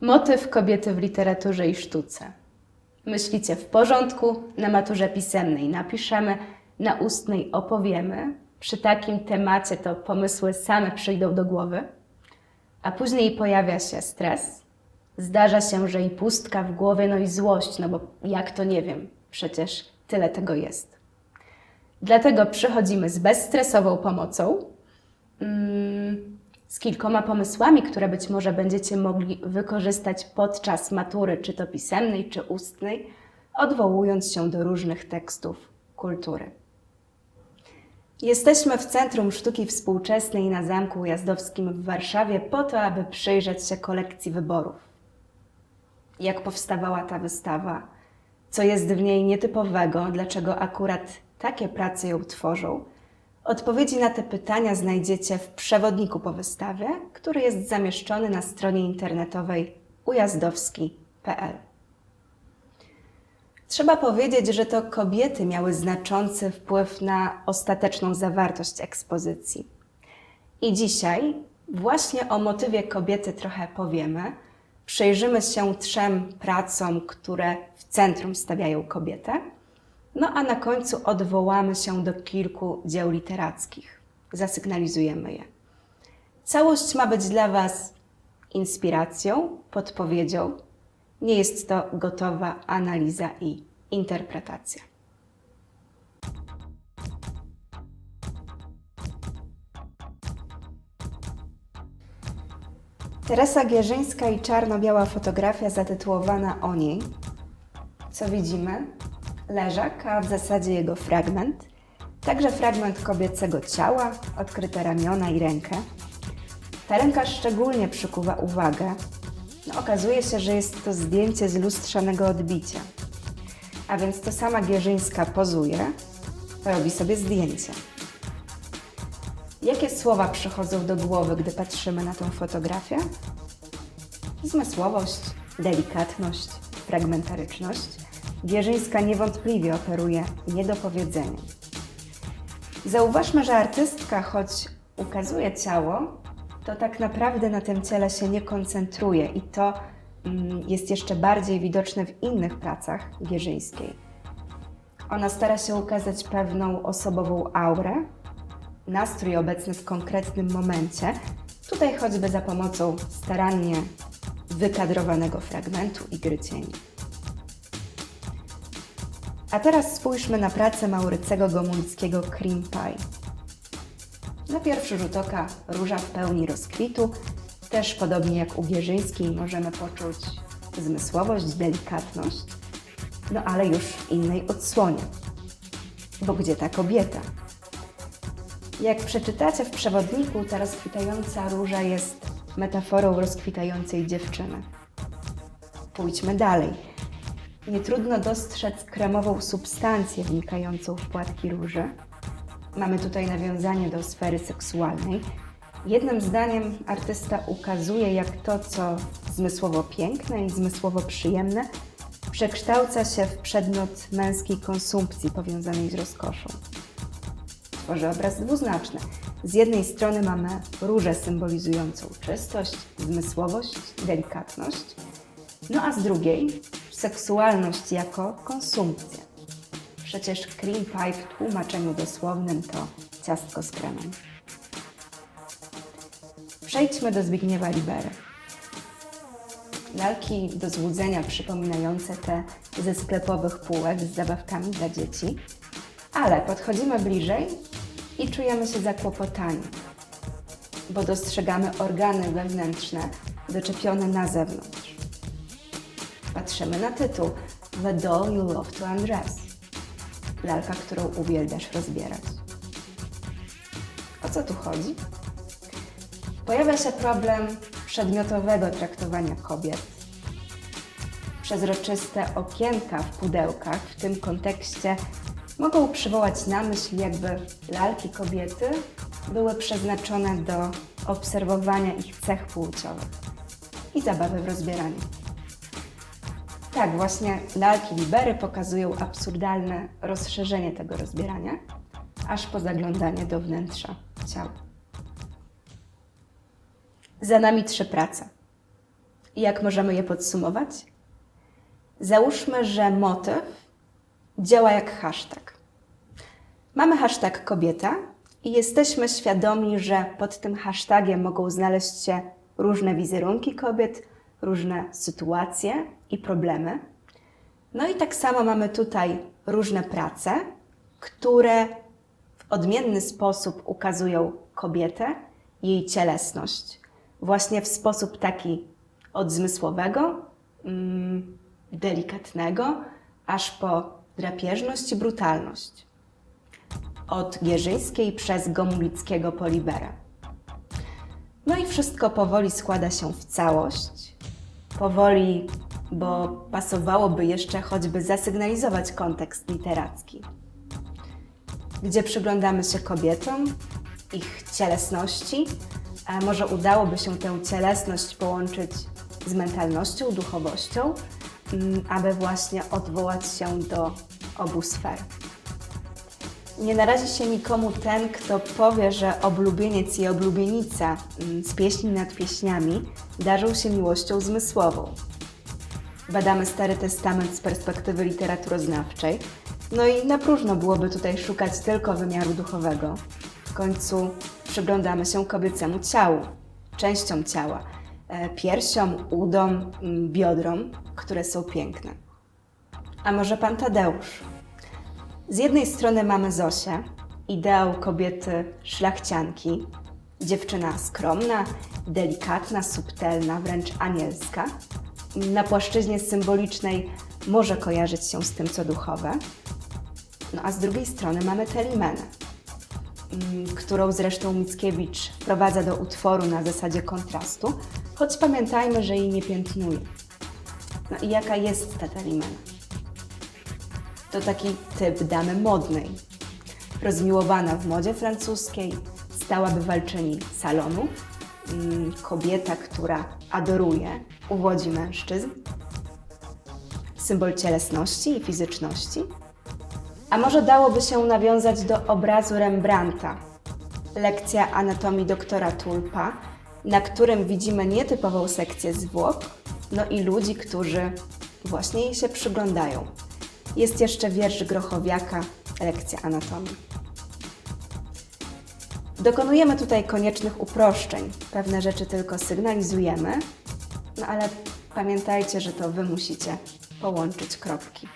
Motyw kobiety w literaturze i sztuce. Myślicie w porządku, na maturze pisemnej napiszemy, na ustnej opowiemy. Przy takim temacie to pomysły same przyjdą do głowy, a później pojawia się stres. Zdarza się, że i pustka w głowie, no i złość, no bo jak to nie wiem, przecież tyle tego jest. Dlatego przychodzimy z bezstresową pomocą, mm, z kilkoma pomysłami, które być może będziecie mogli wykorzystać podczas matury, czy to pisemnej, czy ustnej, odwołując się do różnych tekstów kultury. Jesteśmy w Centrum Sztuki Współczesnej na Zamku Ujazdowskim w Warszawie po to, aby przyjrzeć się kolekcji wyborów. Jak powstawała ta wystawa, co jest w niej nietypowego, dlaczego akurat takie prace ją tworzą. Odpowiedzi na te pytania znajdziecie w przewodniku po wystawie, który jest zamieszczony na stronie internetowej ujazdowski.pl. Trzeba powiedzieć, że to kobiety miały znaczący wpływ na ostateczną zawartość ekspozycji. I dzisiaj właśnie o motywie kobiety trochę powiemy. Przyjrzymy się trzem pracom, które w centrum stawiają kobietę. No a na końcu odwołamy się do kilku dzieł literackich. Zasygnalizujemy je. Całość ma być dla Was inspiracją, podpowiedzią. Nie jest to gotowa analiza i interpretacja. Teresa Gierzyńska i czarno-biała fotografia zatytułowana o niej. Co widzimy? Leżak, a w zasadzie jego fragment. Także fragment kobiecego ciała, odkryte ramiona i rękę. Ta ręka szczególnie przykuwa uwagę. No, okazuje się, że jest to zdjęcie z lustrzanego odbicia. A więc to sama Gierzyńska pozuje, robi sobie zdjęcie. Jakie słowa przychodzą do głowy, gdy patrzymy na tą fotografię? Zmysłowość, delikatność, fragmentaryczność. Gierzyńska niewątpliwie operuje niedopowiedzeniem. Zauważmy, że artystka, choć ukazuje ciało, to tak naprawdę na tym ciele się nie koncentruje i to mm, jest jeszcze bardziej widoczne w innych pracach Gierzyńskiej. Ona stara się ukazać pewną osobową aurę, nastrój obecny w konkretnym momencie, tutaj choćby za pomocą starannie wykadrowanego fragmentu i gry cieni. A teraz spójrzmy na pracę Maurycego Gomulickiego Cream Pie. Na pierwszy rzut oka róża w pełni rozkwitu. Też podobnie jak u Gierzyńskiej możemy poczuć zmysłowość, delikatność, no ale już w innej odsłonie. Bo gdzie ta kobieta? Jak przeczytacie w przewodniku, ta rozkwitająca róża jest metaforą rozkwitającej dziewczyny. Pójdźmy dalej. Nie trudno dostrzec kremową substancję wnikającą w płatki róży. Mamy tutaj nawiązanie do sfery seksualnej. Jednym zdaniem artysta ukazuje, jak to, co zmysłowo piękne i zmysłowo przyjemne, przekształca się w przedmiot męskiej konsumpcji powiązanej z rozkoszą. Tworzy obraz dwuznaczny. Z jednej strony mamy różę symbolizującą czystość, zmysłowość, delikatność, no a z drugiej seksualność jako konsumpcję. Przecież cream pie w tłumaczeniu dosłownym to ciastko z kremem. Przejdźmy do Zbigniewa Libery. Lalki do złudzenia przypominające te ze sklepowych półek z zabawkami dla dzieci, ale podchodzimy bliżej i czujemy się zakłopotani, bo dostrzegamy organy wewnętrzne doczepione na zewnątrz. Patrzymy na tytuł The Doll You Love to Undress. Lalka, którą uwielbiasz rozbierać. O co tu chodzi? Pojawia się problem przedmiotowego traktowania kobiet. Przezroczyste okienka w pudełkach w tym kontekście mogą przywołać na myśl, jakby lalki kobiety były przeznaczone do obserwowania ich cech płciowych i zabawy w rozbieraniu. Tak, właśnie lalki Libery pokazują absurdalne rozszerzenie tego rozbierania, aż po zaglądanie do wnętrza ciała. Za nami trzy prace. Jak możemy je podsumować? Załóżmy, że motyw działa jak hashtag. Mamy hashtag kobieta i jesteśmy świadomi, że pod tym hashtagiem mogą znaleźć się różne wizerunki kobiet, różne sytuacje i problemy. No i tak samo mamy tutaj różne prace, które w odmienny sposób ukazują kobietę, jej cielesność. Właśnie w sposób taki od zmysłowego, mm, delikatnego, aż po drapieżność i brutalność. Od Gierzyńskiej przez Gomulickiego po Liberę. No i wszystko powoli składa się w całość. Powoli, bo pasowałoby jeszcze choćby zasygnalizować kontekst literacki, gdzie przyglądamy się kobietom, ich cielesności, a może udałoby się tę cielesność połączyć z mentalnością, duchowością, mm, aby właśnie odwołać się do obu sfer. Nie narazi się nikomu ten, kto powie, że oblubieniec i oblubienica mm, z pieśni nad pieśniami darzą się miłością zmysłową. Badamy Stary Testament z perspektywy literaturoznawczej, no i na próżno byłoby tutaj szukać tylko wymiaru duchowego. W końcu przyglądamy się kobiecemu ciału, częściom ciała, e, piersiom, udom, mm, biodrom, które są piękne. A może pan Tadeusz? Z jednej strony mamy Zosię, ideał kobiety szlachcianki, dziewczyna skromna, delikatna, subtelna, wręcz anielska. Na płaszczyźnie symbolicznej może kojarzyć się z tym, co duchowe. No a z drugiej strony mamy Telimenę, mm, którą zresztą Mickiewicz wprowadza do utworu na zasadzie kontrastu, choć pamiętajmy, że jej nie piętnuje. No i jaka jest ta Telimena? To taki typ damy modnej. Rozmiłowana w modzie francuskiej, stała bywalczyni salonu, mm, kobieta, która adoruje, uwodzi mężczyzn, symbol cielesności i fizyczności. A może dałoby się nawiązać do obrazu Rembrandta, lekcja anatomii doktora Tulpa, na którym widzimy nietypową sekcję zwłok, no i ludzi, którzy właśnie jej się przyglądają. Jest jeszcze wiersz Grochowiaka, lekcja anatomii. Dokonujemy tutaj koniecznych uproszczeń. Pewne rzeczy tylko sygnalizujemy, no ale pamiętajcie, że to Wy musicie połączyć kropki.